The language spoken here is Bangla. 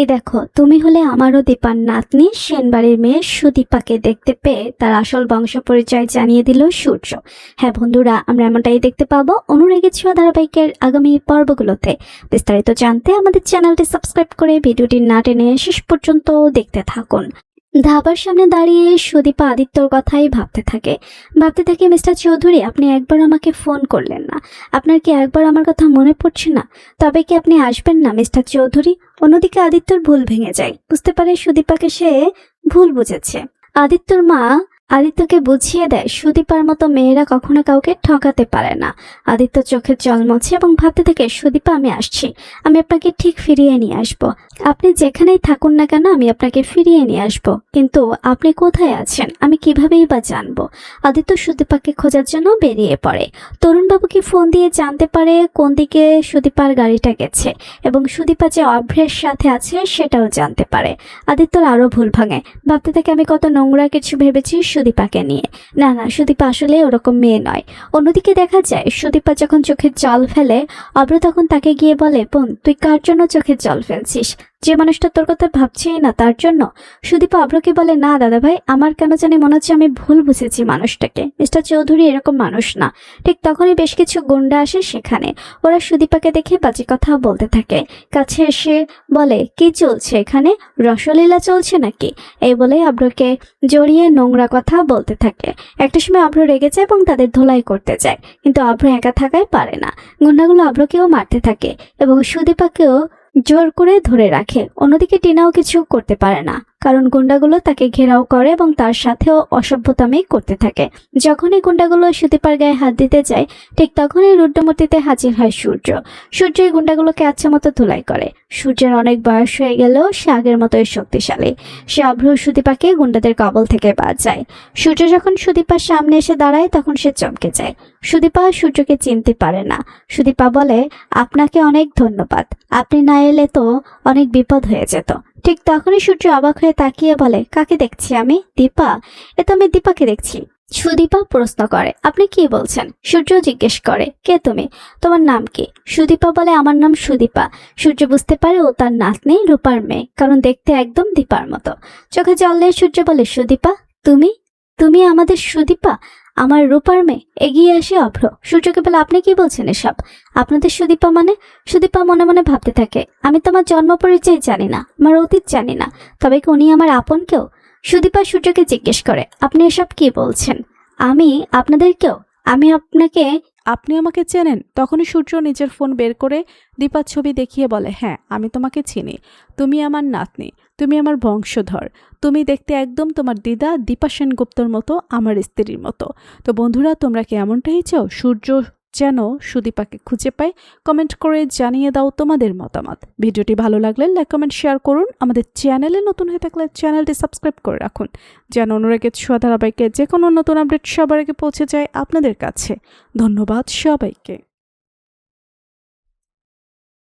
এই দেখো, তুমি হলে আমারও দীপার নাতনি, সেনবাড়ির মেয়ে সুদীপাকে দেখতে পেয়ে তার আসল বংশ পরিচয় জানিয়ে দিল সূর্য। হ্যাঁ বন্ধুরা, আমরা এমনটাই দেখতে পাবো অনুরাগী ধারাবাহিকের আগামী পর্বগুলোতে। বিস্তারিত জানতে আমাদের চ্যানেলটি সাবস্ক্রাইব করে ভিডিওটি না টেনে শেষ পর্যন্ত দেখতে থাকুন। ধাবার সামনে দাঁড়িয়ে সুদীপা আদিত্যর কথাই ভাবতে থাকে। ভাবতে থাকে, মিস্টার চৌধুরী, আপনি একবার আমাকে ফোন করলেন না। আপনার কি একবার আমার কথা মনে পড়ছে না? তবে কি আপনি আসবেন না, মিস্টার চৌধুরী? অন্যদিকে আদিত্যর ভুল ভেঙে যায়। বুঝতে পারে সুদীপাকে সে ভুল বুঝেছে। আদিত্যর মা আদিত্যকে বুঝিয়ে দেয়, সুদীপার মতো মেয়েরা কখনো কাউকে ঠকাতে পারে না। আদিত্য চোখের জল মোছে এবং ভাবতে থাকে, সুদীপা, আমি আসছি। আমি আপনাকে ঠিক ফিরিয়ে নিয়ে আসব। আপনি যেখানেই থাকুন না কেন, আমি আপনাকে ফিরিয়ে নিয়ে আসব। কিন্তু আপনি কোথায় আছেন? আমি কিভাবেই বা জানব? আদিত্য সুদীপাকে খোঁজার জন্য বেরিয়ে পড়ে। তরুণবাবুকে ফোন দিয়ে জানতে পারে কোন দিকে সুদীপার গাড়িটা গেছে এবং সুদীপা যে অভ্রের সাথে আছে সেটাও জানতে পারে। আদিত্যর আরও ভুল ভাঙে। ভাবতে থাকে, আমি কত নোংরা কিছু ভেবেছি সুদীপাকে নিয়ে। না না, সুদীপা আসলে ওরকম মেয়ে নয়। অন্যদিকে দেখা যায়, সুদীপা যখন চোখের জল ফেলে, অভ্র তখন তাকে গিয়ে বলে, বোন, তুই কার জন্য চোখের জল ফেলছিস? যে মানুষটা তোর কথা ভাবছেই না, তার জন্য? সুদীপা অভ্রকে বলে, না দাদা ভাই আমার কেন জানি মনে হচ্ছে আমি ভুল বুঝেছি মানুষটাকে। মিস্টার চৌধুরী এরকম মানুষ না। ঠিক তখনই বেশ কিছু গুন্ডা আসে সেখানে। ওরা সুদীপাকে দেখে বাজে কথা বলতে থাকে। কাছে এসে বলে, কি চলছে এখানে? রসলীলা চলছে নাকি? এই বলে আব্রকে জড়িয়ে নোংরা কথা বলতে থাকে। একটা সময় আব্র রেগে যায় এবং তাদের ধোলাই করতে যায়। কিন্তু আব্র একা থাকায় পারে না। গুন্ডাগুলো আব্রকেও মারতে থাকে এবং সুদীপাকেও জোর করে ধরে রাখে। অন্যদিকে টিনাও কিছু করতে পারে না। কারণ গুন্ডাগুলো তাকে ঘেরাও করে এবং তার সাথেও অসভ্যতামি করতে থাকে। যখনই গুন্ডাগুলো সুদীপার গায়ে হাত দিতে যায়, ঠিক তখনই রুদ্রমূর্তিতে হাজির হয় সূর্য। সূর্য এই গুন্ডাগুলোকে আচ্ছা মতো ধুলাই করে। সূর্যের অনেক বয়স হয়ে গেলেও সে আগের মতোই শক্তিশালী। সে অভ্র সুদীপাকে গুন্ডাদের কবল থেকে বাঁচায়। সূর্য যখন সুদীপার সামনে এসে দাঁড়ায়, তখন সে চমকে যায়। সুদীপা সূর্যকে চিনতে পারে না। সুদীপা বলে, আপনাকে অনেক ধন্যবাদ। আপনি না এলে তো অনেক বিপদ হয়ে যেত। ঠিক তখনই সূর্য অবাক হয়ে তাকিয়ে বলে, কাকে দেখছি আমি? দীপা? এ তো আমি দীপাকে দেখছি। সুদীপা প্রশ্ন করে, আপনি কি বলছেন? সূর্য জিজ্ঞেস করে, কে তুমি? তোমার নাম কি? সুদীপা বলে, আমার নাম সুদীপা। সূর্য বুঝতে পারে ও তার নাতনি রূপার মেয়ে, কারণ দেখতে একদম দীপার মতো। চোখে জল দিয়ে সূর্য বলে, সুদীপা, তুমি? তুমি আমাদের সুদীপা? আমার রূপার মেয়ে এগিয়ে আসে অভ্র। সূর্যকে বলে, আপনি কি বলছেন এসব? আপনাদের সুদীপা মানে? সুদীপা মনে মনে ভাবতে থাকে, আমি তো আমার জন্ম পরিচয় জানি না, আমার অতীত জানি না, তবে কি উনি আমার আপন কেউ? সুদীপা সূর্যকে জিজ্ঞেস করে, আপনি এসব কি বলছেন? আমি আপনাদের কেউ? আমি আপনাকে আপনি আমাকে চেনেন? তখনই সূর্য নিজের ফোন বের করে দীপার ছবি দেখিয়ে বলে হ্যাঁ আমি তোমাকে চিনি। তুমি আমার নাতনি। তুমি আমার বংশধর। তুমি দেখতে একদম তোমার দিদা দীপা সেনগুপ্তর মতো, আমার স্ত্রীর মতো। তো বন্ধুরা, তোমরা কি এমনটাই চাও? সূর্য যেন সুদীপাকে খুঁজে পায় কমেন্ট করে জানিয়ে দাও তোমাদের মতামত। ভিডিওটি ভালো লাগলে লাইক কমেন্ট শেয়ার করুন। আমাদের চ্যানেলে নতুন হয়ে থাকলে চ্যানেলটি সাবস্ক্রাইব করে রাখুন। যেন অনুরাগের ছোঁয়া ধারাবাহিকে যে কোনো নতুন আপডেট সবার আগে পৌঁছে যায় আপনাদের কাছে। ধন্যবাদ সবাইকে।